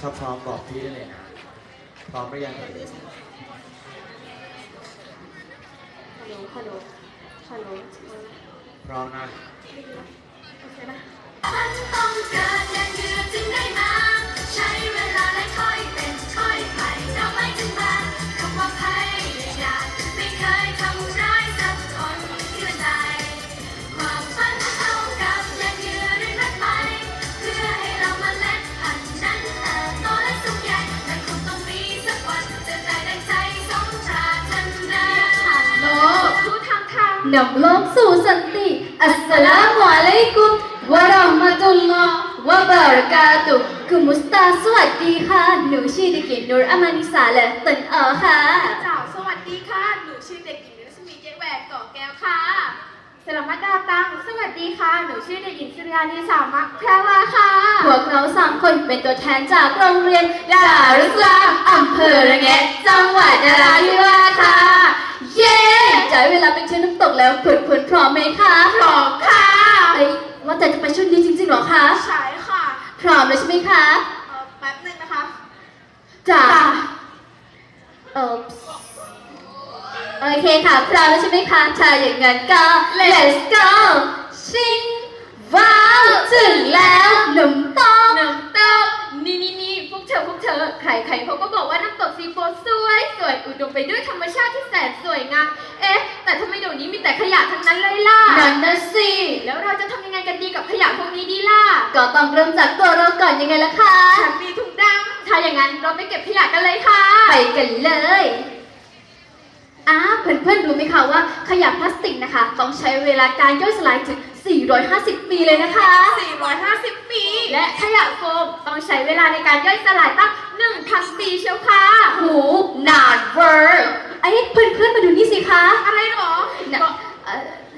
ถ้าพร้อมบอกพี่ได้เลยนะพร้อมหรือยังเอ่ยฮัลโหลฮัลโหลฮัลโหลพร้อมนะโอเคนะ ฉันต้องเกิดอย่างเดือจึงได้มา ใช้เวลาและค่อย นำโลกสู่สันติอัสสลามุอะลัยกุมวะเราะห์มะตุลลอฮ์วะบารากาตุฮ์คุณมุสตาสวัสดีค่ะ หนูชื่อเด็กหญิงนูรอามานิสาและตันเอ๋อค่ะเจ้าสวัสดีค่ะ หนูชื่อเด็กหญิงรัศมีเจ๊แหวกก่อแก้วค่ะสลามัดดาตังสวัสดีค่ะ หนูชื่อเด็กหญิงสุริยานีสามักแพรวาค่ะ พวกเราสามคนเป็นตัวแทนจากโรงเรียนดารุสลามอำเภอระแงะจังหวัดนราธิวาสค่ะ เย้ จ่ายเวลาไปเที่ยวน้ำตกแล้วเพื่อนๆพร้อมไหมคะพร้อมค่ะเอ้ยว่าแต่จะไปชุดนี้จริงๆเหรอคะใช่ค่ะพร้อมแล้วใช่ไหมคะเอ่อแป๊บหนึ่งนะคะจ้าเออโอเคค่ะพร้อมแล้วใช่ไหมคะถ้าอย่างนั้นก็ let's go ชิงว้าวถึงแล้วหนุ่มต้องน้ำตกนี่นี่นี่พวกเธอพวกเธอใครใครเขาก็บอกว่าน้ำตกซีโฟสวยสวยอุดมไปด้วยธรรมชาติที่แสนสวยงามเอ๊ะแต่ ทำไมเดี๋ยวนี้มีแต่ขยะทั้งนั้นเลยล่ะ นั่นนะสิแล้วเราจะทำยังไงกันดีกับขยะพวกนี้ดีล่ะ ก็ต้องเริ่มจากตัวเราก่อนยังไงล่ะคะฉันมีถุงดำถ้าอย่างนั้นเราไปเก็บขยะกันเลยค่ะ ไปกันเลยอ้าเพื่อนๆรู้ไหมคะว่าขยะพลาสติกนะคะ ต้องใช้เวลาการย่อยสลายถึง 450 ปีเลยนะคะ 450 ปี และขยะโฟมต้องใช้เวลาในการย่อยสลายตั้ง1,000ปีเชียวค่ะ หูนานเวอร์ ไอ้เพื่อนๆมาดูนี่สิคะ อะไรหรอน่ะก็เอ่อ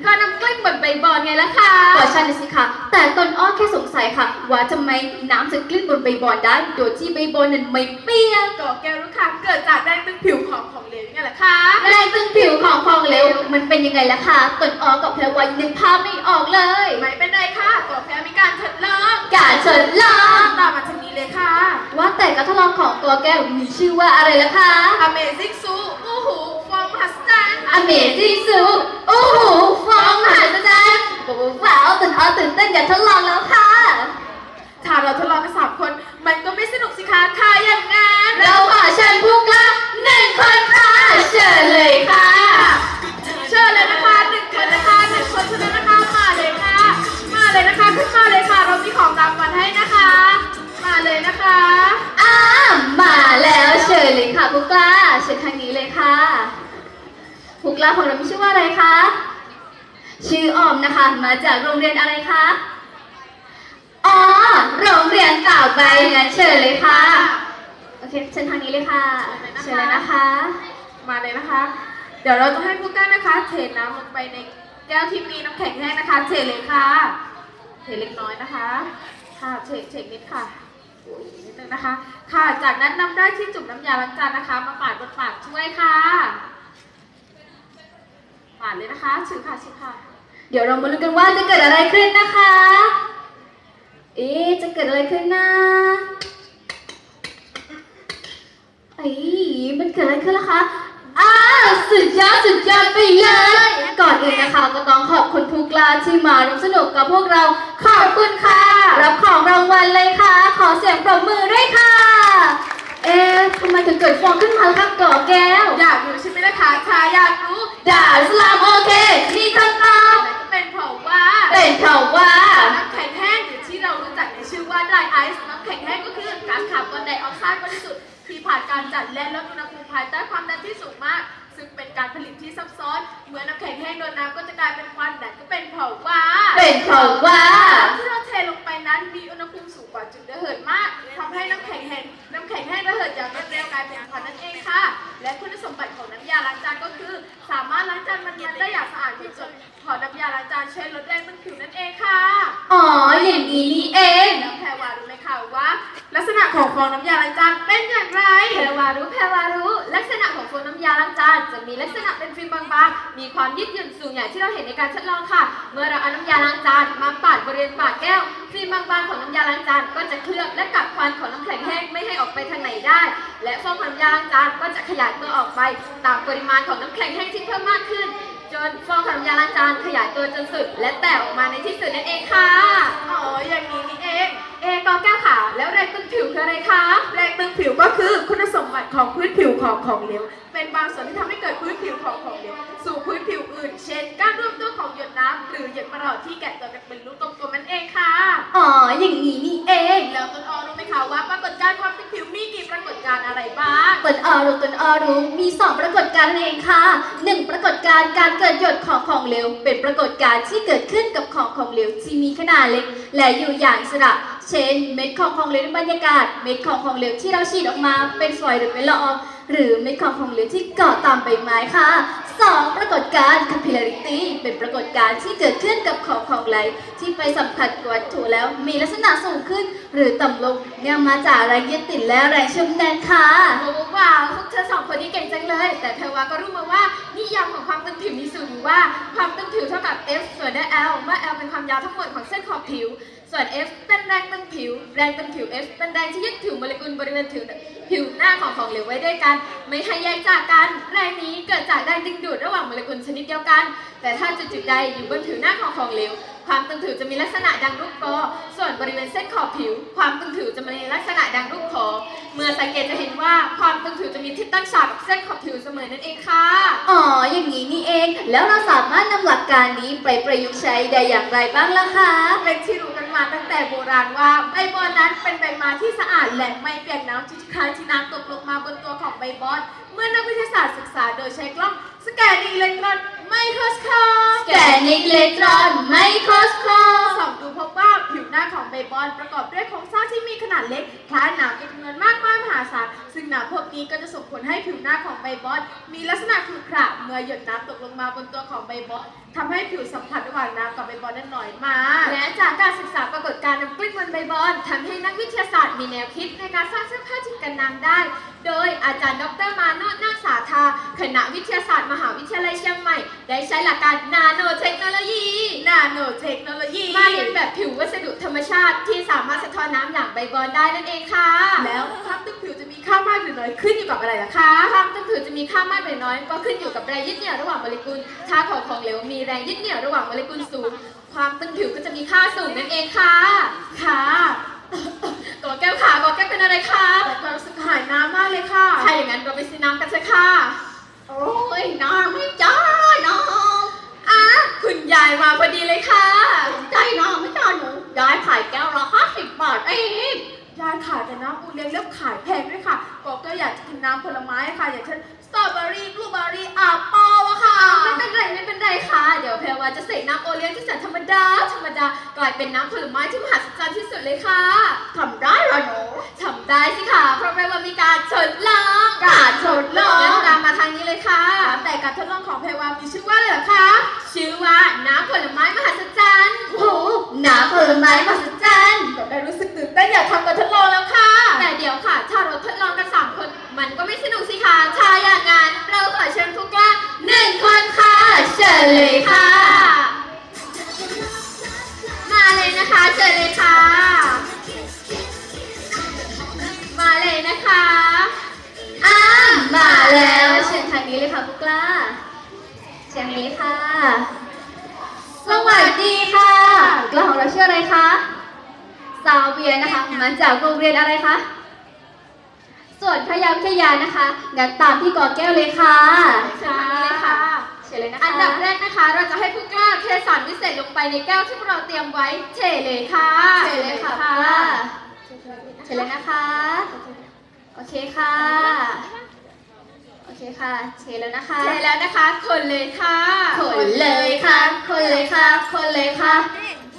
ก็น้ำกลิ้งบนใบบอนไงล่ะค่ะก็ใช่นะสิคะแต่ต้นอ้อแค่สงสัยค่ะ ว่าทำไมน้ำจะกลิ้งบนใบบอนได้โดยที่ใบบอนนั้นไม่เปียกก็แก้วรู้ค่ะเกิดจากแรงตึงผิวของของเหลวนี่แหละค่ะแรงตึงผิวของฟองเหลวมันเป็นยังไงล่ะคะต้นอ้อกับแพรวันนึกภาพไม่ออกเลย ไม่เป็นไรค่ะก็แค่มีการทดลองการทดลองตามมาทางนี้เลยค่ะ ว่าแต่การทดลองของตัวแก้วมีชื่อว่าอะไรล่ะคะ Amazing Zoo อู้หูฟองม หัศจรรย์ Amazing Zoo โอ้โหฟองมหัศจรรย์ว้าวต้นอ้อตื่นเต้นอยากทดลองแล้วค่ะ ถ้าเราทดลองกันสามคน มันก็ไม่สนุกสิคะค่ะอย่างงั้นเราขอเชิญผู้กล้าหนึ่งคนค่ะ เชิญเลยค่ะ เชิญเลยนะคะหนึ่งคนนะคะหนึ่งคนเท่านั้นนะคะมาเลยค่ะ มาเลยนะคะขึ้นมาเลยค่ะ เรามีของรางวัลให้นะคะ มาเลยนะคะ อ้ามาแล้วเชิญเลยค่ะผู้กล้าเชิญทางนี้เลยค่ะ ผู้กล้าของเรามีชื่อว่าอะไรคะ ชื่อออมนะคะ มาจากโรงเรียนอะไรคะ อ๋อ โรงเรียนต่าวใบงั้นเชิญเลยค่ะ โอเค เชิญทางนี้เลยค่ะ เชิญเลยนะคะ มาเลยนะคะ เดี๋ยวเราจะให้ผู้กล้านะคะเทน้ำลงไปในแก้วที่มีน้ำแข็งแห้งนะคะ เทเลยค่ะ เทเล็กน้อยนะคะ ค่ะเทเทนิดค่ะนิดนึงนะคะ ค่ะ จากนั้นนำได้ที่จุ่มน้ำยาล้างจานนะคะ มาปาดบนปากช่วยค่ะ ปาดเลยนะคะชื่อค่ะชื่อค่ะ เดี๋ยวเรามาลุ้นกันว่าจะเกิดอะไรขึ้นนะคะ เอ๊ะจะเกิดอะไรขึ้นนะไอ้มันเกิดอะไรขึ้นล่ะคะอ้าสุดยอดสุดยอดไปเลย ก่อนอื่นนะคะก็ต้องขอบคุณผู้กล้าที่มาร่วมสนุกกับพวกเรา ขอบคุณค่ะ รับของรางวัลเลยค่ะ ขอเสียงปรบมือด้วยค่ะ ถึงเกิดฟองขึ้นมาล่ะคะก่อแก้ว อยากรู้ใช่ไหมล่ะคะค่ะอยากรู้ดาสลามโอเคมีคำตอบนั่นก็เป็นเพราะว่าเป็นเพราะว่า น้ำแข็งแห้งหรือที่เรารู้จักในชื่อว่า dry ice น้ำแข็งแห้งก็คือก๊าซคาร์บอนไดออกไซด์บริสุทธิ์ที่ผ่านการจัดและลดอุณหภูมิภายใต้ความดันที่สูงมาก ซึ่งเป็นการผลิตที่ซับซ้อน เมื่อน้ำแข็งแห้งโดนน้ำก็จะกลายเป็นควันนั่นก็เป็นเพราะว่าเป็นเพราะว่าน้ำที่เราเทลงไปนั้นมีอุณหภูมิสูงกว่าจุดระเหิดมากทำให้น้ำแข็งแห้งน้ำแข็งแห้งระเหิดอย่างรวดเร็วกลายเป็นควันนั่นเองค่ะ และคุณสมบัติของน้ำยาล้างจานก็คือ สามารถล้างจานมันมันได้อย่างสะอาดที่สุดเพอน้ำยาล้างจานช่วยลดแรงตึงผิวนั่นเองค่ะ อ๋อ อย่างนี้นี่เองแล้วแพรวารู้ไหมคะว่า ลักษณะของฟองน้ำยาล้างจานเป็นอย่างไร แพรวารู้แพรวารู้ ลักษณะของฟองน้ำยาล้างจานจะมีลักษณะเป็นฟิล์มบางๆ มีความยืดหยุ่นสูงอย่างที่เราเห็นในการทดลองค่ะ เมื่อเราเอาน้ำยาล้างจานมาปาดบริเวณปากแก้ว ฟิล์มบางๆของน้ำยาล้างจานก็จะเคลือบและกักควันของน้ำแข็งแห้งไม่ให้ได้ และฟองน้ำยาล้างจานก็จะขยายตัวออกไปตามปริมาณของน้ำแข็งแห้งที่เพิ่มมากขึ้น จนฟองน้ำยาล้างจานขยายตัวจนสุด และแตกออกมาในที่สุดนั่นเองค่ะ อ๋อ อย่างนี้นี่เอง เอกอแก้วค่ะ แล้วแรงตึงผิวคืออะไรคะ แรงตึงผิวก็คือคุณสมบัติของพื้นผิวของของเหลว เป็นบางส่วนที่ทำให้เกิดพื้นผิวของของเหลวสู่พื้นผิวอื่น เช่นการรวมตัวของหยดน้ำหรือหยดประหลอดที่แกะตัวกันเป็นลูกกลมๆนั่นเองค่ะ อ๋อ อย่างนี้นี่เอง แล้วต้นอ้อรู้ไหมคะว่าปรากฏการณ์ความตึงผิวมีกี่ปรากฏการณ์อะไรบ้างต้นออรู้ต้นออรู้มีสองปรากฏการณ์นั่นเองค่ะหนึ่งปรากฏการณ์การเกิดหยดของของเหลว เป็นปรากฏการณ์ที่เกิดขึ้นกับของของเหลวที่มีขนาดเล็ก และอยู่อย่างอิสระ เช่นเม็ดของของเหลวในบรรยากาศ เม็ดของของเหลวที่เราฉีดออกมาเป็นฝอยหรือเป็นละอองหรือเม็ดของของเหลวที่เกาะตามใบไม้ค่ะสองปรากฏการณ์ capillarity เป็นปรากฏการณ์ที่เกิดขึ้นกับของของไหลที่ไปสัมผัสกับวัตถุแล้วมีลักษณะสูงขึ้น หรือต่ำลงเนื่องมาจากแรงยึดติดและแรงเชื่อมแน่นค่ะว้าวพวกเธอสองคนนี้เก่งจังเลย แต่แพรวาก็รู้มาว่านิยามของความตึงผิวมีสูตรว่าความตึงผิวเท่ากับ F ส่วนด้วย L เมื่อ L เป็นความยาวทั้งหมดของเส้นขอบผิว ส่วน F เป็นแรงตึงผิว แรงตึงผิว F เป็นแรงที่ยึดผิวโมเลกุลบริเวณผิวผิวหน้าของของเหลวไว้ด้วยกัน ไม่ให้แยกจากกัน แรงนี้เกิดจากแรงดึงดูดระหว่างโมเลกุลชนิดเดียวกัน แต่ถ้าจุดๆใดอยู่บนผิวหน้าของของเหลว ความตึงผิวจะมีลักษณะดังรูปกอ ส่วนบริเวณเส้นขอบผิว ความตึงผิวจะมีลักษณะดังรูปขอ เมื่อสังเกตจะเห็นว่าความตึงผิวจะมีทิศตั้งฉากกับเส้นขอบผิวเสมอนั่นเองค่ะ อ๋อ อย่างนี้นี่เอง แล้วเราสามารถนำหลักการนี้ไปประยุกต์ใช้ได้อย่างไรบ้างล่ะคะเป็นที่รู้กัน มาตั้งแต่โบราณว่าใบบอนนั้นเป็นใบไม้ที่สะอาดและไม่เปียกน้ำทุกครั้งที่น้ำตกลงมาบนตัวของใบบอน เมื่อนักวิทยาศาสตร์ศึกษาโดยใช้กล้องสแกนอิเล็กตรอน ไมโครสโคปแกนิกเลตรอนไมโครสโคปส่องดูพบว่าผิวหน้าของใบบอนประกอบด้วยโครงสร้างที่มีขนาดเล็กคล้ายหนามเป็นจำนวนมากมายมหาศาลซึ่งหนามพวกนี้ก็จะส่งผลให้ผิวหน้าของใบบอนมีลักษณะขรุขระเมื่อหยดน้ำตกลงมาบนตัวของใบบอนทำให้ผิวสัมผัสระหว่างน้ำกับใบบอนนั้นน้อยมากและจากการศึกษาปรากฏการณ์น้ำกลิ้งบนใบบอนทำให้นักวิทยาศาสตร์มีแนวคิดในการสร้างเสื้อผ้าที่กันน้ำได้โดยอาจารย์ ดรมาโนดนาคสาธาคณะวิทยาศาสตร์มหาวิทยาลัยเชียงใหม่ ได้ใช้หลักการนาโนเทคโนโลยี นาโนเทคโนโลยี มาเรียนแบบผิววัสดุธรรมชาติที่สามารถสะท้อนน้ำอย่างใบบอนได้นั่นเองค่ะ แล้วความตึงผิวจะมีค่ามากหรือน้อยขึ้นอยู่กับอะไรล่ะคะความตึงผิวจะมีค่ามากหรือน้อย ก็ขึ้นอยู่กับแรงยึดเหนี่ยวระหว่างโมเลกุล ถ้าของของเหลวมีแรงยึดเหนี่ยวระหว่างโมเลกุลสูง ความตึงผิวก็จะมีค่าสูงนั่นเองค่ะ ค่ะ กอแก้วขากอแก้วเป็นอะไรคะแต่ความรู้สึกหายน้ำมากเลยค่ะ ถ้าอย่างนั้นเราไปซื้อน้ำกันเถอะค่ะ โอ้ยน้ำไม่จ้าน้องอะคุณยายมาพอดีเลยค่ะใจน้องไม่จ้าหนูยายขายแก้วละห้าสิบบาทเองยายขายแต่น้ำอูเลี้ยงเริ่มขายแพงด้วยค่ะก็ก็อยากจะกินน้ำผลไม้ค่ะ อย่างเช่นสตรอเบอรี่บลูเบอรี่แอปเปิลอะค่ะ ไม่เป็นไรไม่เป็นไรค่ะ เดี๋ยวแพรวาจะเสกน้ำโอเลี้ยงที่แสนธรรมดา ธรรมดากลายเป็นน้ำผลไม้ที่มหัศจรรย์ที่สุดเลยค่ะทำได้เหรอหนูทำได้สิค่ะ เพราะแปลว่ามีการทดลองการทดลองงั้นตามมาทางนี้เลยค่ะ แต่การทดลองของเพรวามีชื่อว่าอะไรเหรอคะชื่อว่าน้ำผลไม้มหัศจรรย์โหน้ำผลไม้มหัศจรรย์ก็ได้รู้สึกตื่นเต้นอยากทำการทดลองแล้วค่ะ แต่เดี๋ยวค่ะ ถ้าเราทดลองกันสามคน มันก็ไม่สนุกสิคะถ้าอย่าง เชิญเลยค่ะ มาเลยนะคะเชิญเลยค่ะ มาเลยนะคะอ้ามาแล้วเชิญทางนี้เลยค่ะพวกกล้าเชิญนี้ค่ะ สวัสดีค่ะกล้าของเราชื่ออะไรคะซาวเวียนะคะมาจากโรงเรียนอะไรคะส่วนพยาวิทยานะคะงั้นตามพี่กอแก้วเลยค่ะเชิญทางนี้เลยค่ะ เชิญเลยนะคะอันดับแรกนะคะเราจะให้ผู้กล้าเทสารวิเศษลงไปในแก้วที่พวกเราเตรียมไว้เทเลยค่ะเชิญเลยค่ะพวกกล้าเชิญเลยนะคะ โอเคค่ะ โอเคค่ะเชิญแล้วนะคะเทแล้วนะคะ คนเลยค่ะ คนเลยค่ะ คนเลยค่ะ คนเลยค่ะ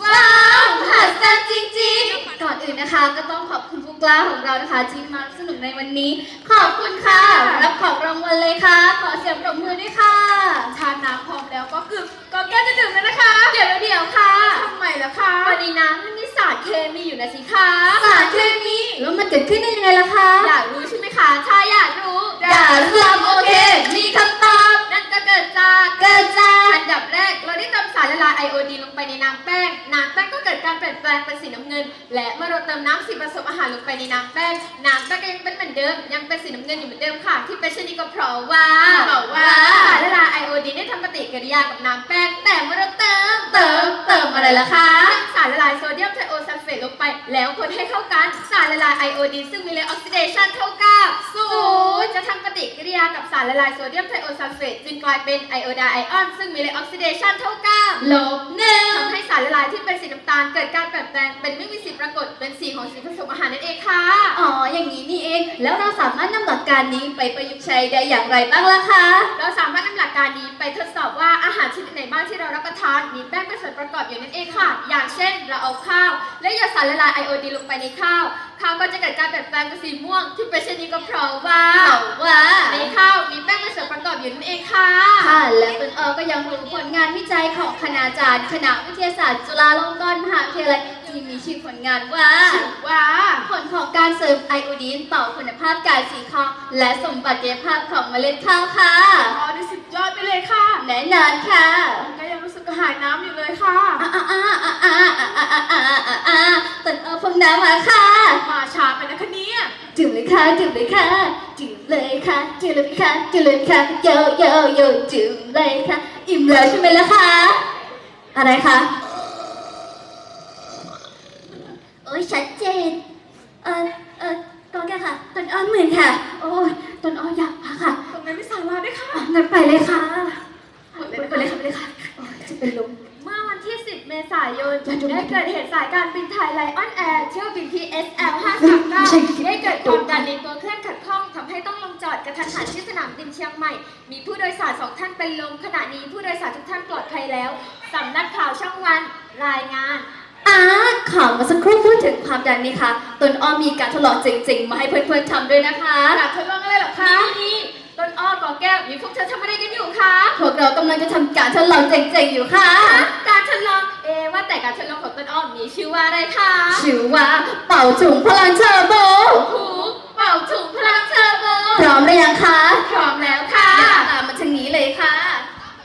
ว้าวมหัศจรรย์จริงๆ ก่อนอื่นนะคะ ก็ต้องขอบคุณผู้กล้าของเรานะคะที่มาสนุกในวันนี้ ขอบคุณค่ะรับของรา นะสิคะสารเคมีแล้วมันเกิดขึ้นได้ยังไงล่ะคะอยากรู้ใช่ไหมคะถ้าอยากรู้อย่าเรื่องโอเค มีคำตอบนั่นก็เกิดจากเกิดจากอันดับแรกเราได้นำสารละลายไอไอโอดีนลงไปในน้ำแป้งน้ำแป้งก็เกิดการเปลี่ยนแปลงเป็นสีน้ำเงิน และเมื่อเราเติมน้ำสีผสมอาหารลงไปในน้ำแป้งน้ำแป้งก็ยังเป็นเหมือนเดิม ยังเป็นสีน้ำเงินอยู่เหมือนเดิมค่ะ ที่เป็นเช่นนี้ก็เพราะว่าเพราะว่าสารละลายไอโอดีนได้ทำปฏิกิริยากับน้ำแป้ง แต่เมื่อเราเติมเติมเติมอะไรล่ะคะสารละ ให้เข้ากัน สารละลายไอโอดีนซึ่งมีเลออกซิเดชันเท่ากับศูนย์จะทำปฏิกิริยากับสารละลายโซเดียมไทโอซัลเฟตจึงกลายเป็นไอโอไดไอออนซึ่งมีเลออกซิเดชันเท่ากับลบหนึ่งทำให้สารละลายที่เป็นสีน้ำ ตาลเกิดการเปลี่ยนแปลงเป็นไม่มีสีปรากฏเป็นสีของสีผสมอาหารนั่นเองค่ะ อ๋อ อย่างนี้นี่เอง แล้วเราสามารถนำหลักการนี้ไปประยุกต์ใช้ได้อย่างไรบ้างล่ะคะ เราสามารถนำหลักการนี้ไปทดสอบว่าอาหารชนิดไหนบ้างที่เรารับประทานมีแป้งเป็นส่วนประกอบอยู่นั่นเองค่ะ อย่างเช่น เราเอาข้าว และหยดสารละลายไอโอดีนลงไปในข้าว ข้าวก็จะเกิดการเปลี่ยนแปลงเป็นสีม่วง ที่เป็นเช่นนี้ก็เพราะว่าว่าในข้าวมีแป้งเป็นส่วนประกอบอยู่นั่นเองค่ะค่ะ และต้นอ้อก็ยังรู้ผลงานวิจัยของคณาจารย์คณะวิทยาศาสตร์จุฬาลงกรณ์มหาวิทยาลัยที่มีชื่อผลงานว่าว่าผลของการเสริมไอโอดีนต่อคุณภาพกายสีข้าวและสมบัติภาพของเมล็ดข้าวค่ะอ๋อได้สุดยอดไปเลยค่ะแน่นอนค่ะก็ยังรู้สึกกระหายน้ำอยู่เลยค่ะอ่าอ่าอ่าอ่าอ่าอ่าอ่า อ่าอ่าอ่าต้นอ้อพงน้ำมาค่ะ มาช้าไปนะคะเนี่ยดื่มเลยค่ะดื่มเลยค่ะดื่มเลยค่ะดื่มเลยค่ะดื่มเลยค่ะโยโยโยดื่มเลยค่ะ อิ่มแล้วใช่ไหมล่ะคะอะไรคะโอ้ยชัดเจนเออเออตอนแกค่ะต้นอ้อเหมือนค่ะ โอ้ยต้นอ้ออยากพักค่ะตรงนั้นไม่สาราด้วยค่ะอะงั้นไปเลยค่ะหมดเลยไปเลยค่ะไปเลยค่ะโอ้ยจะเป็นลม ษายนได้เกิดเหตุสายการบินไทยไลออนแอร์เที่ยวบินที่ SL 539ได้เกิดความดันในตัวเครื่องขัดข้องทำให้ต้องลงจอดกระทันหันที่สนามบินเชียงใหม่ มีผู้โดยสารสองท่านเป็นลมขณะนี้ผู้โดยสารทุกท่านปลอดภัยแล้วสำนักข่าวช่องวันรายงานอ่าข่าวเมาสักครู่พูดถึงความดันนี่ค่ะต้นอ้อมีการทดลองจริง ๆ มาให้เพื่อนๆทำด้วยนะคะการทดลองอะไรเหรอคะนี่ต้นอ้อกอแก้วมีพวกเธอทำอะไรกันอยู่คะพวกเรากำลังจะทำการทดลองเจ๋งๆอยู่ค่ะ แต่การทดลองของต้นอ้อมีชื่อว่าอะไรคะชื่อว่าเป่าถุงพลังเทอร์โบหูเป่าถุงพลังเทอร์โบพร้อมหรือยังคะพร้อมแล้วค่ะเดี๋ยวตามมาทางนี้เลยค่ะ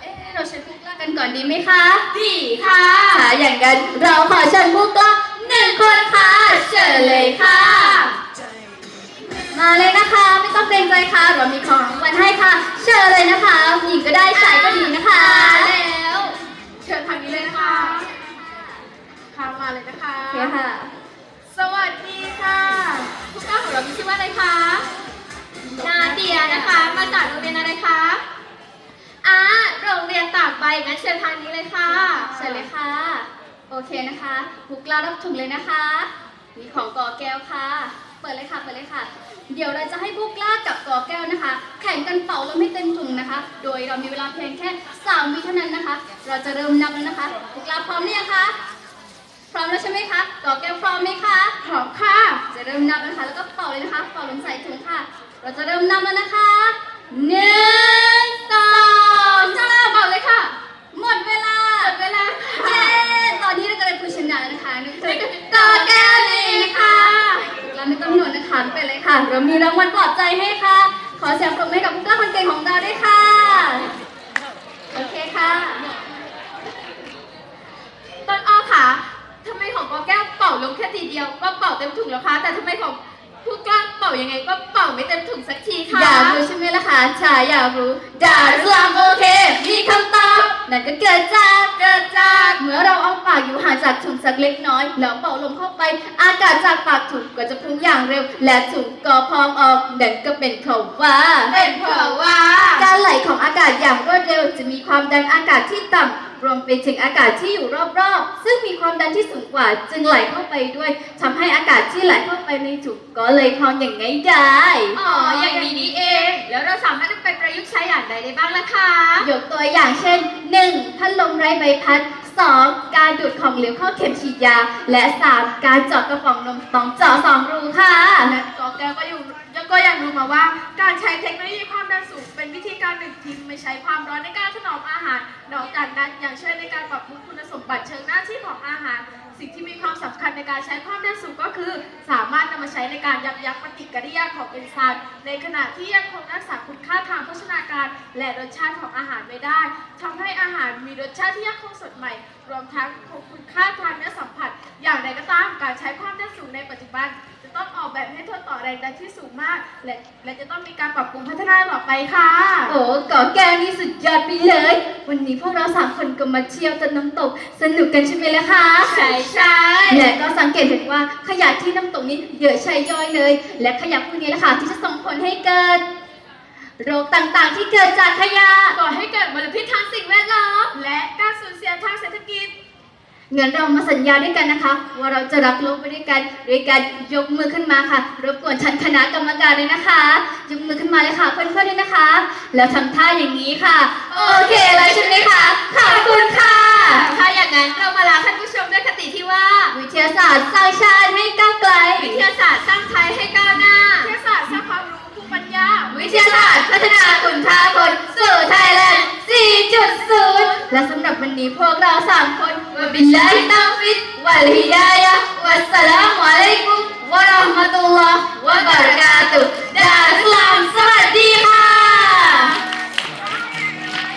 เอ๊ะเราเชิญผู้กล้ากันก่อนดีไหมคะ ดีค่ะถ้าอย่างนั้นเราขอเชิญผู้กล้าหนึ่งคนค่ะเชิญเลยค่ะ มาเลยนะคะ ไม่ต้องเกรงใจค่ะเรามีของรางวัลให้ค่ะ เชิญเลยนะคะหญิงก็ได้ชายก็ดีนะคะ นะคะ โอเคค่ะ สวัสดีค่ะผู้กล้าของเรามีชื่อว่าอะไรคะ นาเดียนะคะ มาจากโรงเรียนอะไรคะอ่าโรงเรียนตากใบงั้นเชิญทางนี้เลยค่ะเชิญเลยค่ะ โอเคนะคะผู้กล้ารับถุงเลยนะคะ มีของกอแก้วค่ะ เปิดเลยค่ะ เปิดเลยค่ะ เดี๋ยวเราจะให้ผู้กล้ากับกอแก้วนะคะ แข่งกันเป่าลมให้เต็มถุงนะคะ โดยเรามีเวลาเพียงแค่3วิเท่านั้นนะคะ เราจะเริ่มนับแล้วนะคะผู้กล้าพร้อมหรือยังคะพ ร้อมแล้วใช่ไหมคะกอแก้วพร้อมไหมคะพร้อมค่ะ จะเริ่มนับแล้วนะคะ แล้วก็เป่าเลยนะคะ เป่าลมใส่ถุงค่ะ เราจะเริ่มนับแล้วนะคะหนึ่งสองสามเป่าเลยค่ะ หมดเวลา หมดเวลาเย้ตอนนี้เราก็ได้ผู้ชนะแล้วนะคะนั่นคือกอแก้วนั่นเองนะคะเราไม่ต้องหนวดนะคะไปเลยค่ะ เรามีรางวัลปลอบใจให้ค่ะ ขอเสียงปรบมือให้กับผู้กล้าคนเก่งของเราด้วยค่ะ โอเคค่ะ ต้นอ้อค่ะทำไมของกอแก้วเป่าลงแค่ทีเดียวก็เป่าเต็มถุงแล้วคะ แต่ทำไมของผู้กล้าเป่า ยังไงก็เป่าไม่เต็มถุงสักทีคะอยากรู้ใช่ไหมล่ะคะชาอยากรู้ดารุลามโอเค มีคำตอบนั่นก็เกิดจากเกิดจากเมื่อเราเอาปากอยู่ห่างจากถุงสักเล็กน้อย แล้วเป่าลมเข้าไป อากาศจากปากถุงก็จะพุ่งอย่างเร็ว และถุงก็พองออกนั่นก็เป็นเพราะว่าเป็นเพราะว่า การไหลของอากาศอย่างรวดเร็ว จะมีความดันอากาศที่ต่ำ รวมไปถึงอากาศที่อยู่รอบๆ ซึ่งมีความดันที่สูงกว่า จึงไหลเข้าไปด้วยทำให้อากาศที่ไหลเข้าไปในถุงก็เลยพองอย่างง่ายดายอ๋อ อย่างนี้นี่เอง แล้วเราสามารถนำไปประยุกต์ใช้อย่างใดได้บ้างล่ะคะ ยกตัวอย่างเช่น 1. พัดลมไร้ใบพัด 2. การดูดของเหลวเข้าเข็มฉีดยา และ 3. การเจาะกระป๋องนมต้องเจาะสองรูค่ะ และกอแก้วก็อยู่ ก็ยังรู้มาว่าการใช้เทคโนโลยีความดันสูงเป็นวิธีการหนึ่งที่ไม่ใช้ความร้อนในการถนอมอาหารนอกจากนั้นยังช่วยในการปรับปรุงคุณสมบัติเชิงหน้าที่ของอาหาร สิ่งที่มีความสำคัญในการใช้ความดันสูงก็คือ สามารถนำมาใช้ในการยับยั้งปฏิกิริยาของเอนไซม์ในขณะที่ยังคงรักษาคุณค่าทางโภชนาการ และรสชาติของอาหารไว้ได้ทำให้อาหารมีรสชาติที่ยังคงสดใหม่ รวมทั้งคงคุณค่าทางเนื้อสัมผัส อย่างไรก็ตามการใช้ความดันสูงในปัจจุบัน ต้องออกแบบให้ทนต่อแรงดันที่สูงมาก และและจะต้องมีการปรับปรุงพัฒนาต่อไปค่ะโอ้ก่อแก้วนี่สุดยอดไปเลย วันนี้พวกเราสามคนก็มาเที่ยวจนน้ำตก สนุกกันใช่ไหมล่ะคะ ใช่ใช่และก็สังเกตเห็นว่าขยะที่น้ำตกนี้เยอะใช่ย่อยเลย และขยะพวกนี้แหละค่ะที่จะส่งผลให้เกิดโรคต่างๆ ที่เกิดจากขยะก่อให้เกิดมลพิษทางสิ่งแวดล้อมและการสูญเสียทางเศรษฐกิจ งั้นเรามาสัญญาด้วยกันนะคะ ว่าเราจะรักโลกไปด้วยกันด้วยการยกมือขึ้นมาค่ะ รบกวนชั้นคณะกรรมการเลยนะคะ ยกมือขึ้นมาเลยค่ะ เพื่อนๆด้วยนะคะ แล้วทำท่าอย่างนี้ค่ะ โอเคเลยใช่ไหมคะขอบคุณค่ะ ถ้าอย่างนั้นเรามาลาท่านผู้ชมด้วยคติที่ว่า วิทยาศาสตร์สร้างชาติให้ก้าวไกล วิทยาศาสตร์สร้างไทยให้ก้าวหน้า วิทยาศาสตร์สร้างความรู้ภูมิปัญญา วิทยาศาสตร์พัฒนาคุณค่าคนสู่ไทยแลนด์ 4.0 และสำหรับวันนี้พวกเราสามคน วะบิล